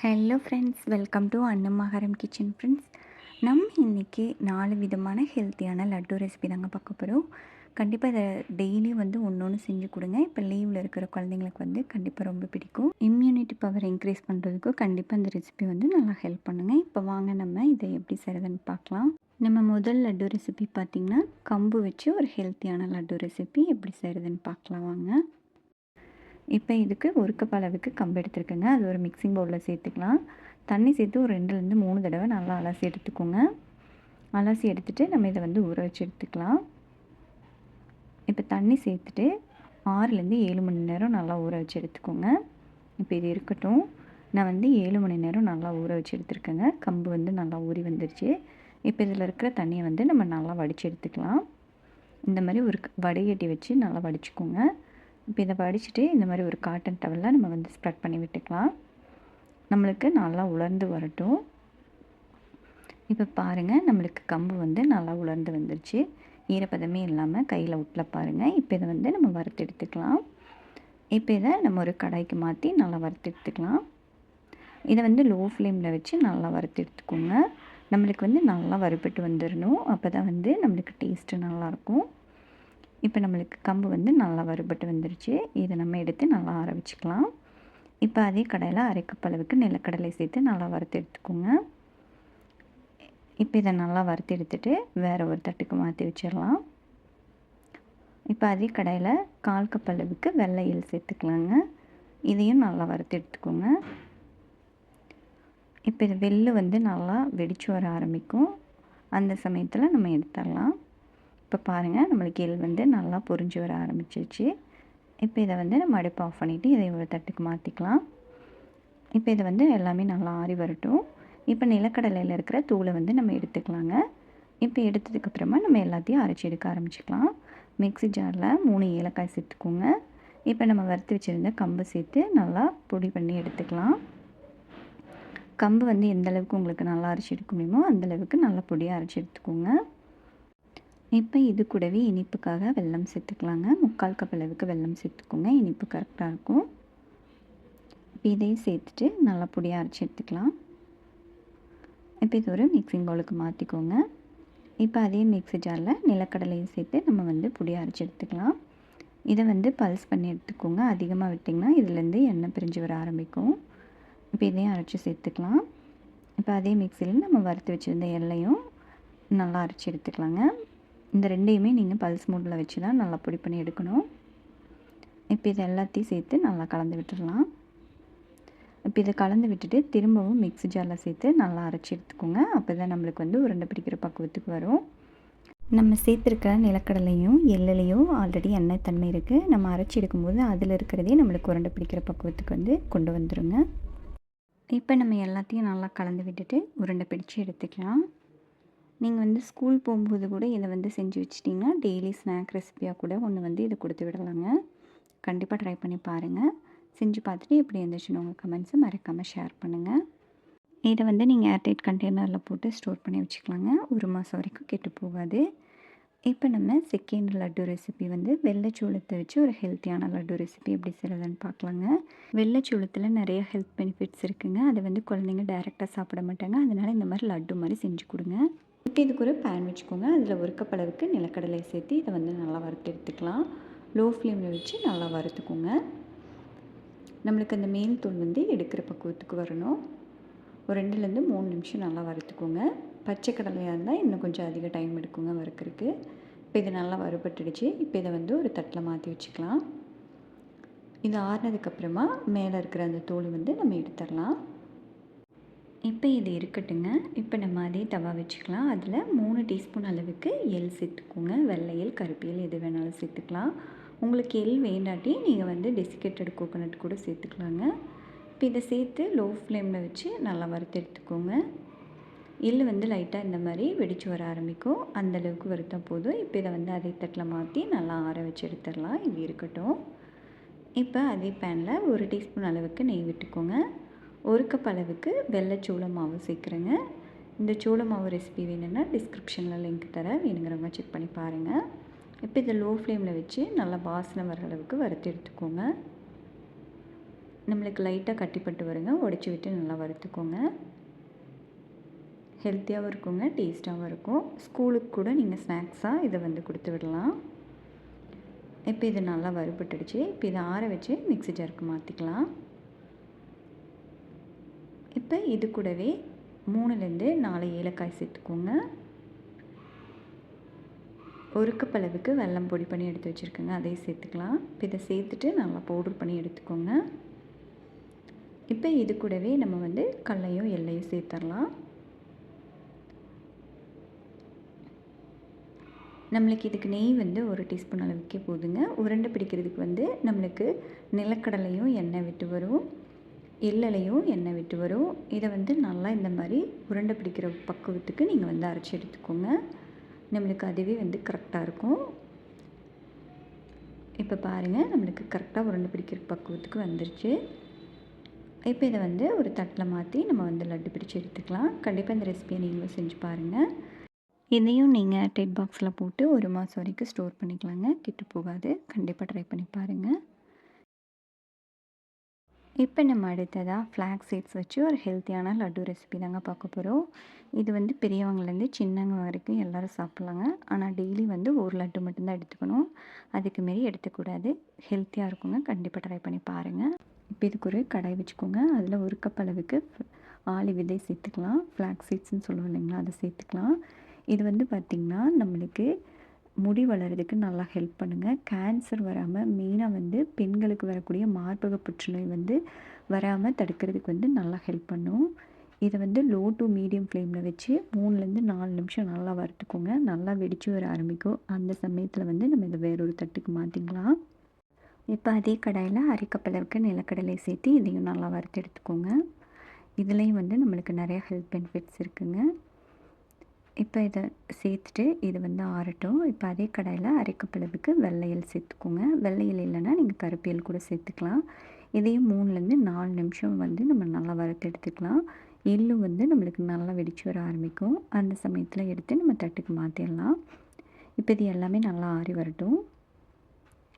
Hello friends welcome to அன்னமகாரம் kitchen friends நம்ம இன்றைக்கி நாலு விதமான ஹெல்த்தியான லட்டு ரெசிபி தாங்க பார்க்க போகிறோம் கண்டிப்பாக இதை டெய்லி வந்து ஒன்று ஒன்று செஞ்சு கொடுங்க. இப்போ லீவில் இருக்கிற குழந்தைங்களுக்கு வந்து கண்டிப்பாக ரொம்ப பிடிக்கும். இம்யூனிட்டி பவர் இன்க்ரீஸ் பண்ணுறதுக்கும் கண்டிப்பாக இந்த ரெசிபி வந்து நல்லா ஹெல்ப் பண்ணுங்கள் இப்போ வாங்க நம்ம இதை எப்படி செய்கிறதுன்னு பார்க்கலாம். நம்ம முதல் லட்டு ரெசிபி பார்த்திங்கன்னா கம்பு வச்சு ஒரு ஹெல்த்தியான லட்டு ரெசிபி எப்படி செய்கிறதுன்னு பார்க்கலாம் வாங்க. இப்போ இதுக்கு ஒரு கப் அளவுக்கு கம்பு எடுத்துருக்கேங்க. அது ஒரு மிக்சிங் பவுலில் சேர்த்துக்கலாம். தண்ணி சேர்த்து ஒரு ரெண்டுலேருந்து மூணு தடவை நல்லா அலசி எடுத்துக்கோங்க. அலசி எடுத்துகிட்டு நம்ம இதை வந்து ஊற வச்சு எடுத்துக்கலாம். இப்போ தண்ணி சேர்த்துட்டு ஆறுலேருந்து ஏழு மணி நேரம் நல்லா ஊற வச்சு எடுத்துக்கோங்க. இப்போ இது இருக்கட்டும். நான் வந்து ஏழு மணி நேரம் நல்லா ஊற வச்சு எடுத்துருக்கேங்க. கம்பு வந்து நல்லா ஊறி வந்துருச்சு. இப்போ இதில் இருக்கிற தண்ணியை வந்து நம்ம நல்லா வடித்து எடுத்துக்கலாம். இந்த மாதிரி ஒரு வடிகட்டி வச்சு நல்லா வடிச்சுக்கோங்க. இப்போ இதை வடிச்சிட்டு இந்த மாதிரி ஒரு காட்டன் டவலில் நம்ம வந்து ஸ்ப்ரெட் பண்ணி விட்டுக்கலாம். நம்மளுக்கு நல்லா உலர்ந்து வரட்டும். இப்போ பாருங்கள் நம்மளுக்கு கம்பு வந்து நல்லா உலர்ந்து வந்துருச்சு. ஈரப்பதமே இல்லாமல் கையில் விட்ல பாருங்கள் இப்போ இதை வந்து நம்ம வறுத்து எடுத்துக்கலாம். இப்போ இதை நம்ம ஒரு கடாய்க்கு மாற்றி நல்லா வறுத்து எடுத்துக்கலாம். இதை வந்து லோ ஃப்ளேமில் வச்சு நல்லா வறுத்து எடுத்துக்கோங்க. நம்மளுக்கு வந்து நல்லா வறுப்பட்டு வந்துடணும் அப்போ தான் வந்து நம்மளுக்கு டேஸ்ட்டு நல்லாயிருக்கும் இப்போ நம்மளுக்கு கம்பு வந்து நல்லா வறுபட்டு வந்துருச்சு. இதை நம்ம எடுத்து நல்லா ஆற வச்சுக்கலாம். இப்போ அதே கடையில் அரைக்கப்பளவுக்கு நிலக்கடலை சேர்த்து நல்லா வறுத்து எடுத்துக்கோங்க. இப்போ இதை நல்லா வறுத்து எடுத்துகிட்டு வேறு ஒரு தட்டுக்கு மாற்றி வச்சிடலாம். இப்போ அதே கடையில் கால் கப்பளவுக்கு வெள்ளையில் சேர்த்துக்கலாங்க. இதையும் நல்லா வறுத்து எடுத்துக்கோங்க. இப்போ இது வெள்ளு வந்து நல்லா வெடிச்சு வர ஆரம்பிக்கும். அந்த சமயத்தில் நம்ம எடுத்துடலாம். இப்போ பாருங்கள் நம்மளுக்கு எள் வந்து நல்லா பொறிஞ்சு வர ஆரம்பிச்சிருச்சு. இப்போ இதை வந்து நம்ம அடுப்பு ஆஃப் பண்ணிவிட்டு இதை ஒரு தட்டுக்கு மாற்றிக்கலாம் இப்போ இதை வந்து எல்லாமே நல்லா ஆறி வரட்டும். இப்போ நிலக்கடலையில் இருக்கிற தூளை வந்து நம்ம எடுத்துக்கலாங்க. இப்போ எடுத்ததுக்கப்புறமா நம்ம எல்லாத்தையும் அரைச்சி எடுக்க ஆரம்பிச்சிக்கலாம். மிக்சி ஜாரில் மூணு ஏலக்காய் சேர்த்துக்கோங்க. இப்போ நம்ம வறுத்து வச்சுருந்த கம்பு சேர்த்து நல்லா பொடி பண்ணி எடுத்துக்கலாம். கம்பு வந்து எந்த அளவுக்கு உங்களுக்கு நல்லா அரைச்சி எடுக்க முடியுமோ அந்தளவுக்கு நல்லா பொடியாக அரைச்சி எடுத்துக்கோங்க. இப்போ இது கூடவே இனிப்புக்காக வெல்லம் சேர்த்துக்கலாங்க. முக்கால் கப் அளவுக்கு வெல்லம் சேர்த்துக்கோங்க. இனிப்பு கரெக்டாக இருக்கும். இப்போ இதையும் சேர்த்துட்டு நல்லா பொடியாக அரைச்சி எடுத்துக்கலாம். இப்போ இது ஒரு மிக்சிங் பவுலுக்கு மாற்றிக்கோங்க இப்போ அதே மிக்ஸி ஜாரில் நிலக்கடலையும் சேர்த்து நம்ம வந்து பொடியாக அரைச்சி எடுத்துக்கலாம். இதை வந்து பல்ஸ் பண்ணி எடுத்துக்கோங்க. அதிகமாக விட்டிங்கன்னா இதுலேருந்து எண்ணெய் பிரிஞ்சு வர ஆரம்பிக்கும். இப்போ இதையும் அரைச்சி சேர்த்துக்கலாம். இப்போ அதே மிக்சியில் நம்ம வறுத்து வச்சுருந்த எல்லையும் நல்லா அரைச்சி எடுத்துக்கலாங்க. இந்த ரெண்டையுமே நீங்கள் பல்ஸ் மூடில் வச்சு தான் நல்லா பொடி பண்ணி எடுக்கணும். இப்போ இதை எல்லாத்தையும் சேர்த்து நல்லா கலந்து விட்டுடலாம் இப்போ இதை கலந்து விட்டுட்டு திரும்பவும் மிக்ஸி ஜாரில் சேர்த்து நல்லா அரைச்சி எடுத்துக்கோங்க. அப்போ தான் நம்மளுக்கு வந்து உருண்டை பிடிக்கிற பக்குவத்துக்கு வரும். நம்ம சேர்த்துருக்க நிலக்கடலையும் எள்ளுலையும் ஆல்ரெடி எண்ணெய் தன்மை இருக்குது நம்ம அரைச்சி எடுக்கும்போது அதில் இருக்கிறதே நம்மளுக்கு உருண்டை பிடிக்கிற பக்குவத்துக்கு வந்து கொண்டு வந்துடுங்க இப்போ நம்ம எல்லாத்தையும் நல்லா கலந்து விட்டுட்டு உருண்டை பிடிச்சி எடுத்துக்கலாம். நீங்கள் வந்து ஸ்கூல் போகும்போது கூட இதை வந்து செஞ்சு வச்சிட்டிங்கன்னா டெய்லி ஸ்நாக் ரெசிபியாக கூட ஒன்று வந்து இதை கொடுத்து விடலாங்க. கண்டிப்பாக ட்ரை பண்ணி பாருங்கள் செஞ்சு பார்த்துட்டு எப்படி இருந்துச்சுன்னு உங்கள் கமெண்ட்ஸை மறக்காமல் ஷேர் பண்ணுங்கள் இதை வந்து நீங்கள் ஏர்டைட் கண்டெய்னரில் போட்டு ஸ்டோர் பண்ணி வச்சுக்கலாங்க. ஒரு மாதம் வரைக்கும் கெட்டு போகாது. இப்போ நம்ம செகண்ட் லட்டு ரெசிபி வந்து வெள்ளைச்சோளத்தை வச்சு ஒரு ஹெல்த்தியான லட்டு ரெசிபி எப்படி செய்கிறதுன்னு பார்க்கலாங்க. வெள்ளைச்சோளத்தில் நிறைய ஹெல்த் பெனிஃபிட்ஸ் இருக்குங்க. அதை வந்து குழந்தைங்க டைரெக்டாக சாப்பிட மாட்டாங்க. அதனால் இந்த மாதிரி லட்டு மாதிரி செஞ்சு கொடுங்க. இப்போ இதுக்கு ஒரு பேன் வச்சுக்கோங்க. அதில் ஒரு கப் அளவுக்கு நிலக்கடலை சேர்த்து இதை வந்து நல்லா வறுத்து எடுத்துக்கலாம். லோ ஃப்ளேமில் வச்சு நல்லா வறுத்துக்கோங்க. நம்மளுக்கு அந்த மேல் தூள் வந்து எடுக்கிற பக்குவத்துக்கு வரணும். ஒரு ரெண்டுலேருந்து மூணு நிமிஷம் நல்லா வறுத்துக்கோங்க. பச்சை கடலையாக இருந்தால் இன்னும் கொஞ்சம் அதிக டைம் எடுக்குங்க வறுக்கிறதுக்கு. இப்போ இது நல்லா வறுபட்டுடுச்சு. இப்போ இதை வந்து ஒரு தட்டில் மாற்றி வச்சுக்கலாம். இது ஆறுனதுக்கப்புறமா மேலே இருக்கிற அந்த தோல் வந்து நம்ம எடுத்துடலாம். இப்போ இது இருக்கட்டுங்க. இப்போ நம்ம அதே தவா வச்சுக்கலாம். அதில் மூணு டீஸ்பூன் அளவுக்கு எள் சேர்த்துக்கோங்க. வெள்ளை கருப்பியல் எது வேணாலும் சேர்த்துக்கலாம். உங்களுக்கு எள் வேண்டாட்டி நீங்கள் வந்து டெசிகேட்டட் கோகோனட் கூட சேர்த்துக்கலாங்க. இப்போ இதை சேர்த்து லோ ஃப்ளேமில் வச்சு நல்லா வறுத்து எடுத்துக்கோங்க எள் வந்து லைட்டாக இந்த மாதிரி வெடித்து வர ஆரம்பிக்கும். அந்தளவுக்கு வறுத்தா போதும். இப்போ இதை வந்து அதே தட்டில் மாற்றி நல்லா ஆற வச்சு எடுத்துடலாம். இது இருக்கட்டும். இப்போ அதே பேனில் ஒரு டீஸ்பூன் அளவுக்கு நெய் விட்டுக்கோங்க. ஒரு கப் அளவுக்கு வெள்ளை சோள மாவு சேர்க்குறேங்க. இந்த சோள மாவு ரெசிபி வேணும்னா டிஸ்கிரிப்ஷனில் லிங்க் தரேன். வேணுங்கிறவங்க செக் பண்ணி பாருங்கள் இப்போ இதை லோ ஃப்ளேமில் வச்சு நல்லா வாசனை வர அளவுக்கு வறுத்து எடுத்துக்கோங்க. நம்மளுக்கு லைட்டாக கட்டிப்பட்டு வருங்க. உடச்சி விட்டு நல்லா வறுத்துக்கோங்க. ஹெல்த்தியாகவும் இருக்குங்க. டேஸ்ட்டாகவும் இருக்கும். ஸ்கூலுக்கு கூட நீங்கள் ஸ்நாக்ஸாக இதை வந்து கொடுத்து விடலாம். இப்போ இது நல்லா வறுபட்டுடுச்சு. இப்போ இதை ஆற வச்சு மிக்ஸி ஜாருக்கு மாற்றிக்கலாம் இப்போ இது கூடவே மூணுலேருந்து நாலு ஏலக்காய் சேர்த்துக்கோங்க. ஒரு கப் அளவுக்கு வெல்லம் பொடி பண்ணி எடுத்து வச்சுருக்கோங்க. அதையும் சேர்த்துக்கலாம். இப்போ இதை சேர்த்துட்டு நல்லா பவுடர் பண்ணி எடுத்துக்கோங்க. இப்போ இது கூடவே நம்ம வந்து கடலையும் எல்லையும் சேர்த்துடலாம் நம்மளுக்கு இதுக்கு நெய் வந்து ஒரு டீஸ்பூன் அளவுக்கே போதுங்க. உருண்டை பிடிக்கிறதுக்கு வந்து நம்மளுக்கு நிலக்கடலையும் எண்ணெய் விட்டு வரும். எள்ளலையும் எண்ணெய் விட்டு வரும் இதை வந்து நல்லா இந்த மாதிரி உருண்டை பிடிக்கிற பக்குவத்துக்கு நீங்கள் வந்து அரைச்சி எடுத்துக்கோங்க. நம்மளுக்கு அதுவே வந்து கரெக்டாக இருக்கும். இப்போ பாருங்கள் நம்மளுக்கு கரெக்டாக உருண்டை பிடிக்கிற பக்குவத்துக்கு வந்துருச்சு. இப்போ இதை வந்து ஒரு தட்டில் மாற்றி நம்ம வந்து லட்டு பிடிச்சி எடுத்துக்கலாம். கண்டிப்பாக இந்த ரெசிபியை நீங்களும் செஞ்சு பாருங்கள் இதையும் நீங்கள் டெட் பாக்ஸில் போட்டு ஒரு மாதம் வரைக்கும் ஸ்டோர் பண்ணிக்கலாங்க. கெட்டு போகாது. கண்டிப்பாக ட்ரை பண்ணி பாருங்கள் இப்போ நம்ம அடுத்ததாக ஃப்ளாக் சீட்ஸ் வச்சு ஒரு ஹெல்த்தியான லட்டு ரெசிபி தாங்க பார்க்க போகிறோம் இது வந்து பெரியவங்கலேருந்து சின்னவங்க வரைக்கும் எல்லோரும் சாப்பிட்லாங்க. ஆனால் டெய்லி வந்து ஒரு லட்டு மட்டும்தான் எடுத்துக்கணும். அதுக்கு மாரி எடுத்துக்கூடாது. ஹெல்த்தியாக இருக்குங்க. கண்டிப்பாக ட்ரை பண்ணி பாருங்கள் இப்போ இதுக்கு ஒரு கடாய் வச்சுக்கோங்க. அதில் ஒரு கப் அளவுக்கு ஆளி விதை சேர்த்துக்கலாம். ஃப்ளாக் சீட்ஸ்னு சொல்லுவோம் இல்லைங்களா? அதை சேர்த்துக்கலாம். இது வந்து பார்த்திங்கன்னா நம்மளுக்கு முடி வளர்கிறதுக்கு நல்லா ஹெல்ப் பண்ணுங்கள் கேன்சர் வராமல் மெயினாக வந்து பெண்களுக்கு வரக்கூடிய மார்பக புற்றுநோய் வந்து வராமல் தடுக்கிறதுக்கு வந்து நல்லா ஹெல்ப் பண்ணும். இதை வந்து லோ டு மீடியம் ஃப்ளேமில் வச்சு மூணுலேருந்து நாலு நிமிஷம் நல்லா வறுத்துக்கோங்க. நல்லா வெடித்து வர ஆரம்பிக்கும். அந்த சமயத்தில் வந்து நம்ம இதை வேறொரு தட்டுக்கு மாற்றிக்கலாம் இப்போ அதே கடாயில் அரைக்கப்பளவுக்கு நிலக்கடலை சேர்த்து இதையும் நல்லா வறுத்து எடுத்துக்கோங்க. இதுலேயும் வந்து நம்மளுக்கு நிறையா ஹெல்த் பெனிஃபிட்ஸ் இருக்குதுங்க இப்போ இதை சேர்த்துட்டு இது வந்து ஆறட்டும். இப்போ அதே கடாயில் அரைக்கப்பளவுக்கு வெள்ளையல் சேர்த்துக்கோங்க. வெள்ளையல் இல்லைன்னா நீங்கள் கருப்பியல் கூட சேர்த்துக்கலாம். இதையும் மூணுலேருந்து நாலு நிமிஷம் வந்து நம்ம நல்லா வறுத்து எடுத்துக்கலாம். எள்ளு வந்து நம்மளுக்கு நல்லா வெடிச்சு வர ஆரம்பிக்கும். அந்த சமயத்தில் எடுத்து நம்ம தட்டுக்கு மாற்றிடலாம் இப்போ இது எல்லாமே நல்லா ஆறி வரட்டும்.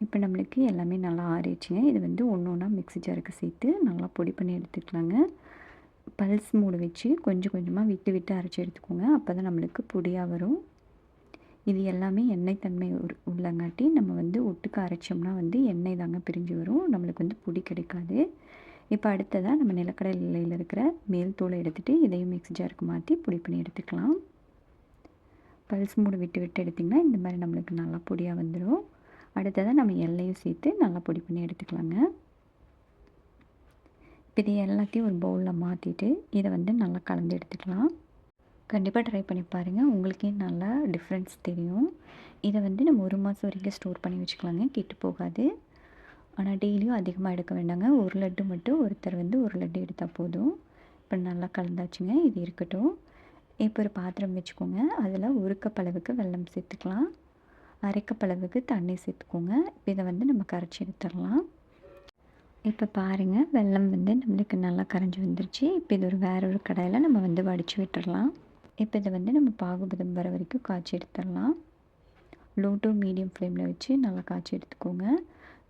இப்போ நம்மளுக்கு எல்லாமே நல்லா ஆறிடுச்சுங்க. இது வந்து ஒன்று ஒன்றா மிக்ஸி ஜாருக்கு சேர்த்து நல்லா பொடி பண்ணி எடுத்துக்கலாங்க. பல்ஸ் மூடு வச்சு கொஞ்சம் கொஞ்சமாக விட்டு விட்டு அரைச்சி எடுத்துக்கோங்க. அப்போ தான் நம்மளுக்கு பொடியாக வரும். இது எல்லாமே எண்ணெய் தன்மை உள்ளங்காட்டி நம்ம வந்து ஒட்டுக்க அரைச்சோம்னா வந்து எண்ணெய் தாங்க பிரிஞ்சு வரும். நம்மளுக்கு வந்து பொடி கிடைக்காது. இப்போ அடுத்ததாக நம்ம நிலக்கடலையில் இருக்கிற மேல் தூளை எடுத்துகிட்டு இதையும் மிக்ஸி ஜாருக்கு மாற்றி பொடி பண்ணி எடுத்துக்கலாம். பல்ஸ் மூடு விட்டு விட்டு எடுத்திங்கன்னா இந்த மாதிரி நம்மளுக்கு நல்லா பொடியாக வந்துடும் அடுத்ததாக நம்ம எல்லையும் சேர்த்து நல்லா பொடி பண்ணி எடுத்துக்கலாங்க. இது எல்லாத்தையும் ஒரு பவுலில் மாற்றிட்டு இதை வந்து நல்லா கலந்து எடுத்துக்கலாம். கண்டிப்பாக ட்ரை பண்ணி பாருங்கள் உங்களுக்கே நல்லா டிஃப்ரென்ஸ் தெரியும். இதை வந்து நம்ம ஒரு மாதம் வரைக்கும் ஸ்டோர் பண்ணி வச்சுக்கலாங்க. கெட்டு போகாது. ஆனால் டெய்லியும் அதிகமாக எடுக்க வேண்டாங்க. ஒரு லட்டு மட்டும் ஒருத்தர் வந்து ஒரு லட்டு எடுத்தால் போதும். இப்போ நல்லா கலந்தாச்சுங்க. இது இருக்கட்டும். இப்போ ஒரு பாத்திரம் வச்சுக்கோங்க. அதில் ஒரு கப் அளவுக்கு வெல்லம் சேர்த்துக்கலாம். அரைக்கப்பளவுக்கு தண்ணி சேர்த்துக்கோங்க. இப்போ இதை வந்து நம்ம கரைச்சி எடுத்துடலாம். இப்போ பாருங்கள் வெள்ளம் வந்து நம்மளுக்கு நல்லா கரைஞ்சி வந்துருச்சு. இப்போ இது ஒரு வேற ஒரு கடையில் நம்ம வந்து வடித்து விட்டுடலாம் இப்போ இதை வந்து நம்ம பாகுபதம் வர வரைக்கும் காய்ச்சி எடுத்துடலாம் லோ டு மீடியம் ஃப்ளேமில் வச்சு நல்லா காய்ச்சி எடுத்துக்கோங்க.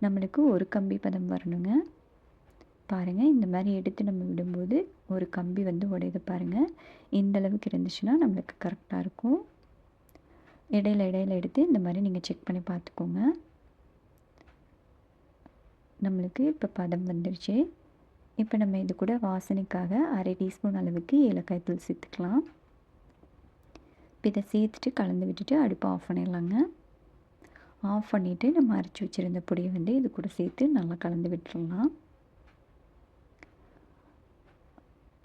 நம்மளுக்கு ஒரு கம்பி பதம் வரணுங்க. பாருங்கள் இந்த மாதிரி எடுத்து நம்ம விடும்போது ஒரு கம்பி வந்து உடையது பாருங்கள் இந்த அளவுக்கு இருந்துச்சுன்னா நம்மளுக்கு கரெக்டாக இருக்கும். இடையில இடையில எடுத்து இந்த மாதிரி நீங்கள் செக் பண்ணி பார்த்துக்கோங்க. நம்மளுக்கு இப்போ பதம் வந்துடுச்சு இப்போ நம்ம இது கூட வாசனைக்காக அரை டீஸ்பூன் அளவுக்கு ஏலக்காய் தூள் சேர்த்துக்கலாம். இப்போ இதை சேர்த்துட்டு கலந்து விட்டுட்டு அடுப்பை ஆஃப் பண்ணிடலாங்க. ஆஃப் பண்ணிவிட்டு நம்ம அரைச்சி வச்சுருந்த பொடியை வந்து இது கூட சேர்த்து நல்லா கலந்து விட்டுடலாம்.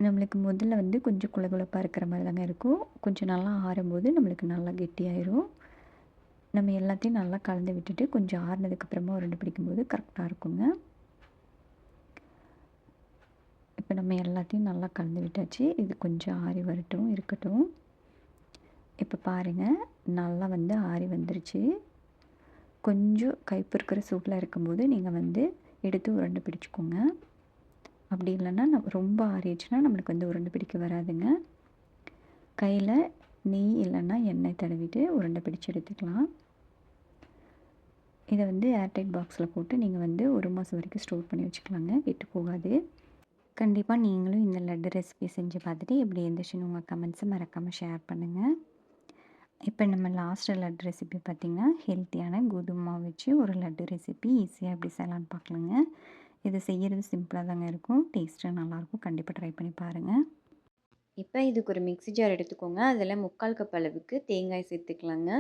நம்மளுக்கு முதல்ல வந்து கொஞ்சம் குளகுளப்பாக இருக்கிற மாதிரி தாங்க இருக்கும். கொஞ்சம் நல்லா ஆறும்போது நம்மளுக்கு நல்லா கெட்டியாயிரும். நம்ம எல்லாத்தையும் நல்லா கலந்து விட்டுட்டு கொஞ்சம் ஆறுனதுக்கப்புறமா ரெண்டு பிடிக்கும்போது கரெக்டாக இருக்குங்க. இப்போ நம்ம எல்லாத்தையும் நல்லா கலந்து விட்டாச்சு. இது கொஞ்சம் ஆறி வரட்டும் இருக்கட்டும். இப்போ பாருங்கள் நல்லா வந்து ஆறி வந்துருச்சு. கொஞ்சம் கைப்பிருக்கிற சூட்டில் இருக்கும்போது நீங்கள் வந்து எடுத்து உருண்டை பிடிச்சிக்கோங்க. அப்படி இல்லைன்னா நம்ம ரொம்ப ஆறிடுச்சுன்னா நம்மளுக்கு வந்து உருண்டை பிடிக்க வராதுங்க. கையில் நெய் இல்லைன்னா எண்ணெய் தடவிட்டு உருண்டை பிடிச்சி எடுத்துக்கலாம். இதை வந்து ஏர்டைட் பாக்ஸில் போட்டு நீங்கள் வந்து ஒரு மாதம் வரைக்கும் ஸ்டோர் பண்ணி வச்சுக்கலாங்க. கெட்டு போகாது. கண்டிப்பாக நீங்களும் இந்த லட்டு ரெசிபி செஞ்சு பார்த்துட்டு எப்படி இருந்துச்சுன்னு உங்கள் கமெண்ட்ஸை மறக்காமல் ஷேர் பண்ணுங்கள் இப்போ நம்ம லாஸ்ட் லட்டு ரெசிபி பார்த்திங்கன்னா ஹெல்த்தியான கோதுமா வச்சு ஒரு லட்டு ரெசிபி ஈஸியாக எப்படி செய்யலான்னு பார்க்கலாங்க. இது செய்கிறது சிம்பிளாக தாங்க இருக்கும். டேஸ்ட்டாக நல்லாயிருக்கும் கண்டிப்பாக ட்ரை பண்ணி பாருங்கள் இப்போ இதுக்கு ஒரு மிக்ஸி ஜார் எடுத்துக்கோங்க. அதில் முக்கால் கப் அளவுக்கு தேங்காய் சேர்த்துக்கலாங்க.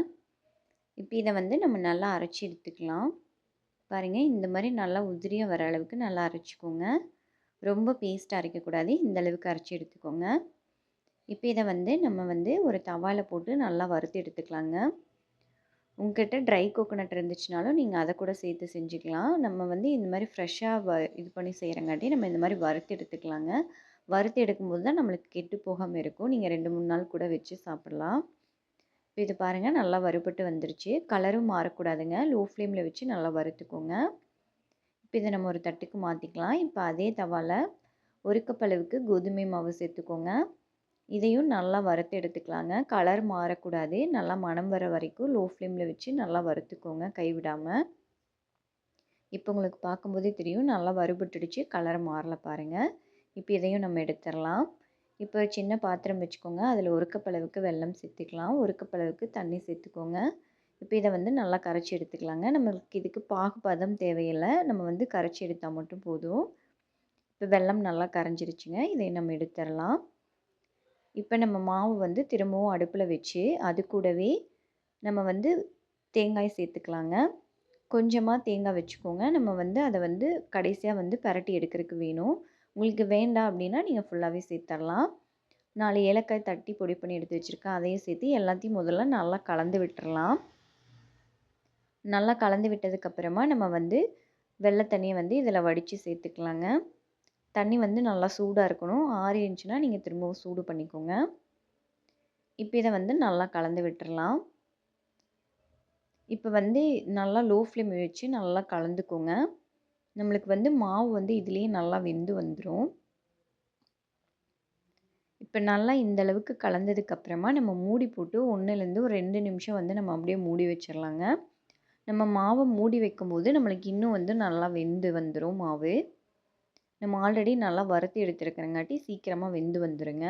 இப்போ இதை வந்து நம்ம நல்லா அரைச்சி எடுத்துக்கலாம். பாருங்கள் இந்த மாதிரி நல்லா உதிரியாக வர அளவுக்கு நல்லா அரைச்சிக்கோங்க. ரொம்ப பேஸ்ட்டாக அரைக்கக்கூடாது இந்த அளவுக்கு அரைச்சி எடுத்துக்கோங்க. இப்போ இதை வந்து நம்ம வந்து ஒரு தவாவில் போட்டு நல்லா வறுத்து எடுத்துக்கலாங்க. உங்ககிட்ட ட்ரை கோகோனட் இருந்துச்சுனாலும் நீங்கள் அதை கூட சேர்த்து செஞ்சுக்கலாம். நம்ம வந்து இந்த மாதிரி ஃப்ரெஷ்ஷாக வ இது பண்ணி செய்கிறங்காட்டி நம்ம இந்த மாதிரி வறுத்து எடுத்துக்கலாங்க. வறுத்து எடுக்கும்போது தான் நம்மளுக்கு கெட்டு போகாமல் இருக்கும். நீங்கள் ரெண்டு மூணு நாள் கூட வச்சு சாப்பிட்லாம். இது பாருங்கள் நல்லா வறுபட்டு வந்துருச்சு. கலரும் மாறக்கூடாதுங்க. லோ ஃப்ளேமில் வச்சு நல்லா வறுத்துக்கோங்க. இப்போ இதை நம்ம ஒரு தட்டுக்கு மாற்றிக்கலாம் இப்போ அதே தவாவில் ஒரு கப் அளவுக்கு கோதுமை மாவு சேர்த்துக்கோங்க. இதையும் நல்லா வறுத்து எடுத்துக்கலாங்க. கலர் மாறக்கூடாது. நல்லா மனம் வர வரைக்கும் லோ ஃப்ளேமில் வச்சு நல்லா வறுத்துக்கோங்க கைவிடாமல் இப்போ உங்களுக்கு பார்க்கும்போதே தெரியும் நல்லா வறுபட்டுடுச்சு. கலர் மாறல பாருங்கள் இப்போ இதையும் நம்ம எடுத்துடலாம். இப்போ சின்ன பாத்திரம் வச்சுக்கோங்க. அதில் ஒரு கப் அளவுக்கு வெல்லம் சேர்த்துக்கலாம். ஒரு கப் அளவுக்கு தண்ணி சேர்த்துக்கோங்க. இப்போ இதை வந்து நல்லா கரைச்சி எடுத்துக்கலாங்க. நம்மளுக்கு இதுக்கு பாகுபாதம் தேவையில்லை. நம்ம வந்து கரைச்சி எடுத்தால் மட்டும் போதும். இப்போ வெல்லம் நல்லா கரைஞ்சிருச்சுங்க. இதை நம்ம எடுத்துடலாம். இப்போ நம்ம மாவு வந்து திரும்பவும் அடுப்பில் வச்சு அது கூடவே நம்ம வந்து தேங்காய் சேர்த்துக்கலாங்க. கொஞ்சமாக தேங்காய் வச்சுக்கோங்க. நம்ம வந்து அதை வந்து கடைசியாக வந்து பரட்டி எடுக்கிறதுக்கு வேணும். உங்களுக்கு வேண்டாம் அப்படின்னா நீங்கள் ஃபுல்லாகவே சேர்த்துடலாம் நாலு ஏலக்காய் தட்டி பொடி பண்ணி எடுத்து வச்சுருக்கேன். அதையும் சேர்த்து எல்லாத்தையும் முதல்ல நல்லா கலந்து விட்டுறலாம் நல்லா கலந்து விட்டதுக்கப்புறமா நம்ம வந்து வெள்ளை தண்ணியை வந்து இதில் வடித்து சேர்த்துக்கலாங்க. தண்ணி வந்து நல்லா சூடாக இருக்கணும். ஆறி இருந்துச்சுன்னா நீங்கள் திரும்பவும் சூடு பண்ணிக்கோங்க. இப்போ இதை வந்து நல்லா கலந்து விட்டுறலாம் இப்போ வந்து நல்லா லோ ஃப்ளேம் வச்சு நல்லா கலந்துக்கோங்க. நம்மளுக்கு வந்து மாவு வந்து இதுலேயே நல்லா வெந்து வந்துடும் இப்போ நல்லா இந்த அளவுக்கு கலந்ததுக்கப்புறமா நம்ம மூடி போட்டு ஒன்றுலேருந்து ஒரு ரெண்டு நிமிஷம் வந்து நம்ம அப்படியே மூடி வச்சிடலாங்க நம்ம மாவை மூடி வைக்கும்போது நம்மளுக்கு இன்னும் வந்து நல்லா வெந்து வந்துடும் மாவு. நம்ம ஆல்ரெடி நல்லா வறுத்து எடுத்துருக்கிறங்காட்டி சீக்கிரமாக வெந்து வந்துடுங்க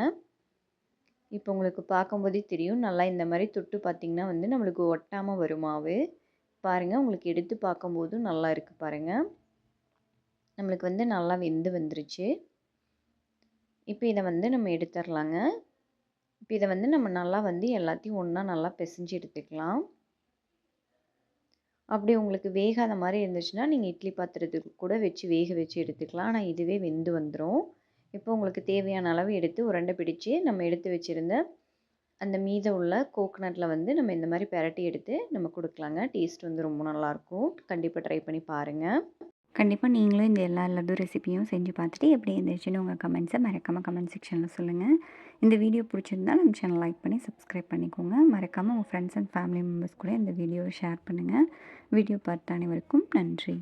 இப்போ உங்களுக்கு பார்க்கும்போதே தெரியும் நல்லா இந்த மாதிரி தொட்டு பார்த்திங்கன்னா வந்து நம்மளுக்கு ஒட்டாமல் வரும் மாவு. பாருங்கள் உங்களுக்கு எடுத்து பார்க்கும்போதும் நல்லா இருக்குது பாருங்கள் நம்மளுக்கு வந்து நல்லா வெந்து வந்துருச்சு. இப்போ இதை வந்து நம்ம எடுத்துடலாங்க இப்போ இதை வந்து நம்ம நல்லா வந்து எல்லாத்தையும் ஒன்றா நல்லா பிசைஞ்சு எடுத்துக்கலாம். அப்படி உங்களுக்கு வேகாத மாதிரி இருந்துச்சுன்னா நீங்கள் இட்லி பாத்திரத்துக்கு கூட வச்சு வேக வச்சு எடுத்துக்கலாம். ஆனால் இதுவே வெந்து வந்துடும் இப்போ உங்களுக்கு தேவையான அளவு எடுத்து உருண்டை பிடிச்சி நம்ம எடுத்து வச்சுருந்த அந்த மீத உள்ள கோகனட்டில் வந்து நம்ம இந்த மாதிரி பெரட்டி எடுத்து நம்ம கொடுக்கலாங்க. டேஸ்ட் வந்து ரொம்ப நல்லாயிருக்கும் கண்டிப்பாக ட்ரை பண்ணி பாருங்கள் கண்டிப்பாக நீங்களும் இந்த எல்லா லட்டு ரெசிப்பியும் செஞ்சு பார்த்துட்டு எப்படி இருந்துச்சுன்னு உங்கள் கமெண்ட்ஸை மறக்காமல் கமெண்ட் செக்ஷனில் சொல்லுங்கள் இந்த வீடியோ பிடிச்சிருந்தா நம்ம சேனல் லைக் பண்ணி சப்ஸ்கிரைப் பண்ணிக்கோங்க. மறக்காமல் உங்கள் ஃப்ரெண்ட்ஸ் அண்ட் ஃபேமிலி மெம்பர்ஸ் கூட இந்த வீடியோவை ஷேர் பண்ணுங்கள் வீடியோ பார்த்த அனைவருக்கும் நன்றி.